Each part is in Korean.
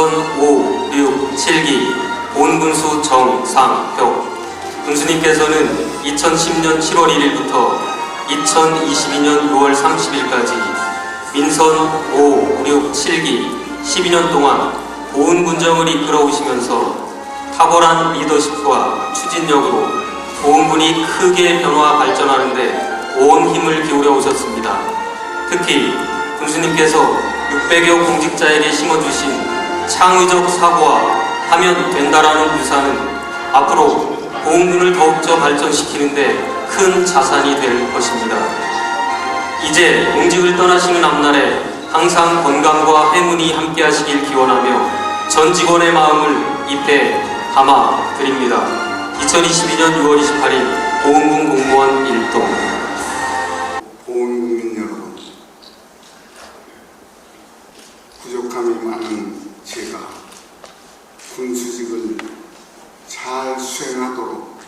민선 5, 6, 7기 보훈군수 정상혁 군수님께서는 2010년 7월 1일부터 2022년 6월 30일까지 민선 5, 6, 7기 12년 동안 보훈군정을 이끌어 오시면서 탁월한 리더십과 추진력으로 보훈군이 크게 변화 발전하는 데 온 힘을 기울여 오셨습니다. 특히 군수님께서 600여 공직자에게 심어주신 창의적 사고와 하면 된다라는 유산은 앞으로 보훈군을 더욱더 발전시키는데 큰 자산이 될 것입니다. 이제 공직을 떠나시는 앞날에 항상 건강과 행운이 함께 하시길 기원하며 전 직원의 마음을 입에 담아 드립니다. 2022년 6월 28일 보훈군 공무원 1동 잘 수행하도록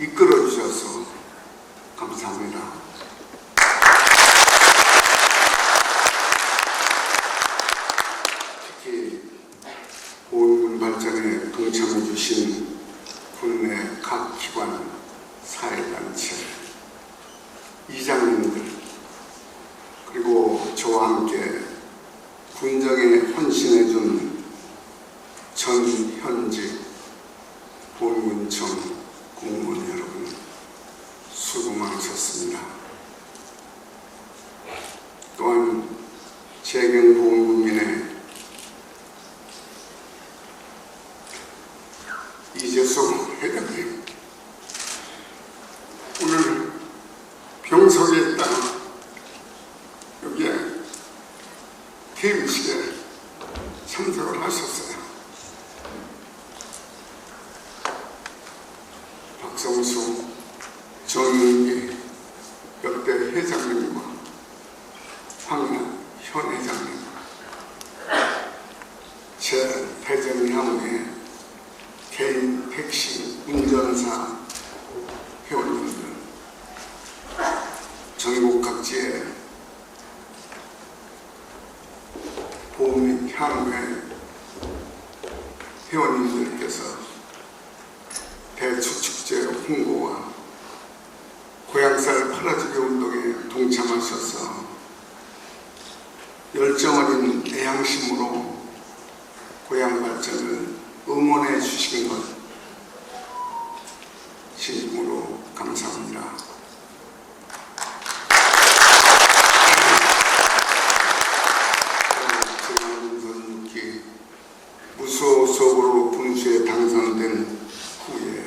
이끌어 주셔서 감사합니다. 특히 보훈군 발전에 동참해 주신 국내 각 기관, 사회단체, 이장님들 그리고 저와 함께 군정에 헌신해 준 전현직 보훈군청 공무원 여러분 수고 많으셨습니다. 또한 재경 보훈군민의 이재성 회장님 오늘 병석에 있다가 여기에 개임식에 참석을 하셨어요. 박성수, 정윤기 역대 회장님과 황현 회장님, 제 향후에 개인 택시 운전사 회원님들 전국 각지의 보험및 향후의 회원님들께서 대추축제 홍보와 고향살 팔아주기 운동에 동참하셔서 열정 어린 애향심으로 발전을 응원해 주신 것 진심으로 감사합니다. 무소속으로 분수에 당선된 후에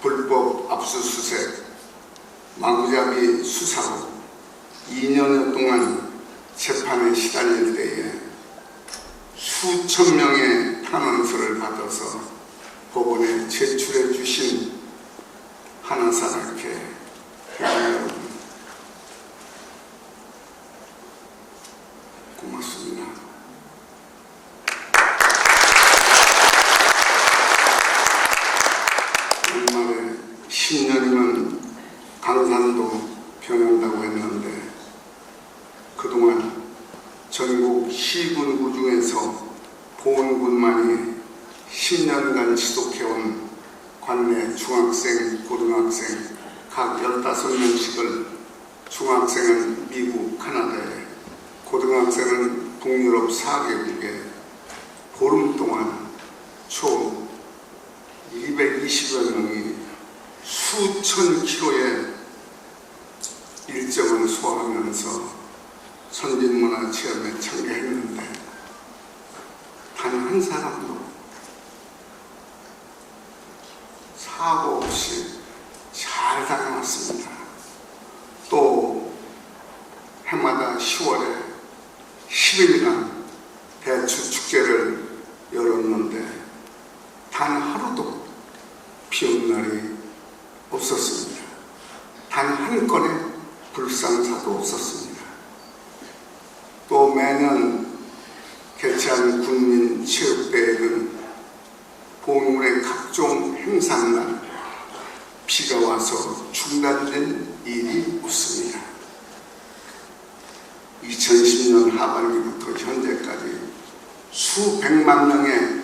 불법 압수수색, 마구잡이 수사로 2년여 동안 재판에 시달릴 때에 수천 명의 탄원서를 받아서 법원에 제출해 주신 하나사랑회 회원 여러분 고맙습니다. 연말에 10년이면 강산도 변한다고 했는데 그동안 전국 시군구 중에서 보훈군만이 10년간 지속해온 관내 중학생, 고등학생 각 15명씩을 중학생은 미국, 카나다에 고등학생은 동유럽 4개국에 보름 동안 총 220여 명이 수천 킬로의 일정을 소화하면서 선진문화 체험에 참가했는데 단 한 사람도 사고 없이 잘 다녀왔습니다. 또 해마다 10월에 10일간 대추 축제를 열었는데 단 하루도 비온 날이 없었습니다. 단 한 건의 불상사도 없었습니다. 또 매년 개최하는 국민 체육대회는 행사나 비가 와서 중단된 일이 없습니다. 2010년 하반기부터 현재까지 수백만 명의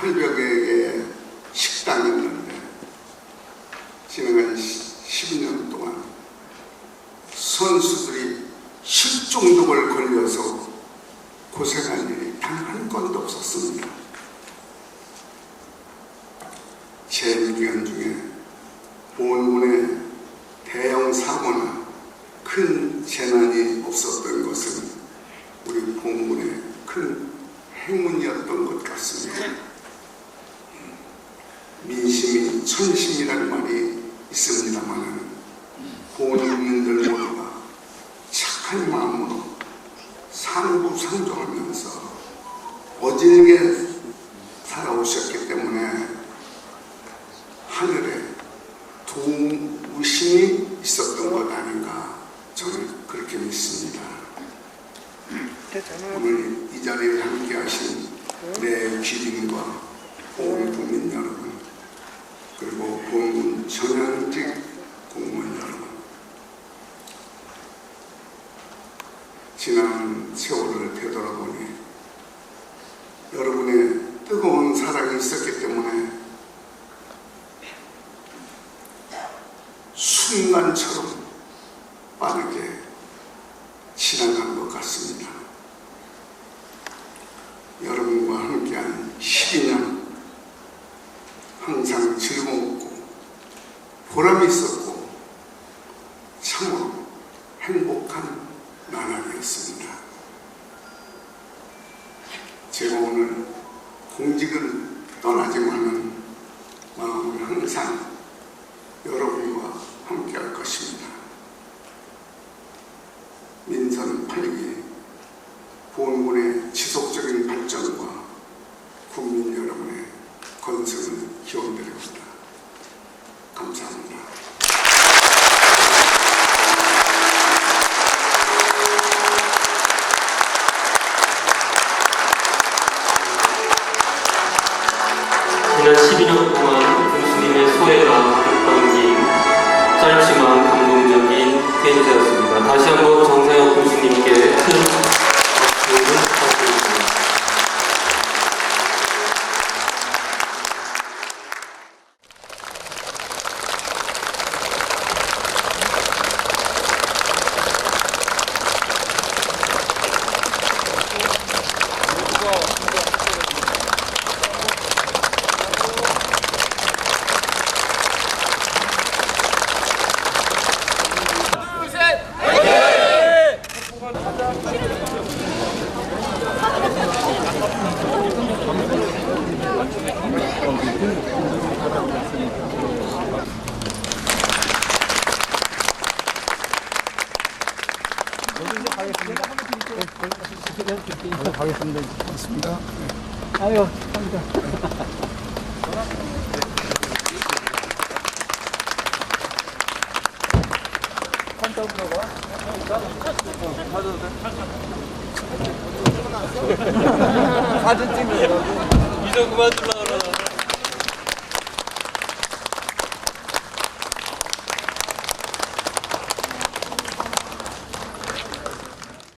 봉군에 800여 개의 식당이 있는데 지난 12년 동안 선수들이 식중독을 걸려서 고생한 일이 단 한 건도 없었습니다. 재미기간 중에 본문에 대형 사고나 큰 재난이 없었던 것은 우리 본문의 큰 행운이었던 것 같습니다. 민심이 천심이라는 말이 있습니다만 본인민들 모두가 착한 마음으로 상부상조하면서 어질게 살아오셨기 때문에 하늘에 도우심이 있었던 것 아닌가 저는 그렇게 믿습니다. 오늘 이 자리에 함께 하신 내 귀림과 온 국민 여러분 그리고 본군 전현직 공무원 여러분 지난 세월을 되돌아보니 여러분의 뜨거운 사랑이 있었기 때문에 순간처럼 빠르게 지나간 것 같습니다. 여러분과 함께한 12년 항상 즐거웠고 보람이 있었고 참으로 행복한 나날이었습니다. 제가 오늘 공직을 떠나지만은 마음은 항상 여러분과 함께 할 것입니다. 민선 8기 아유, 감사. 사진 찍는 거. 이제 그만 둘러.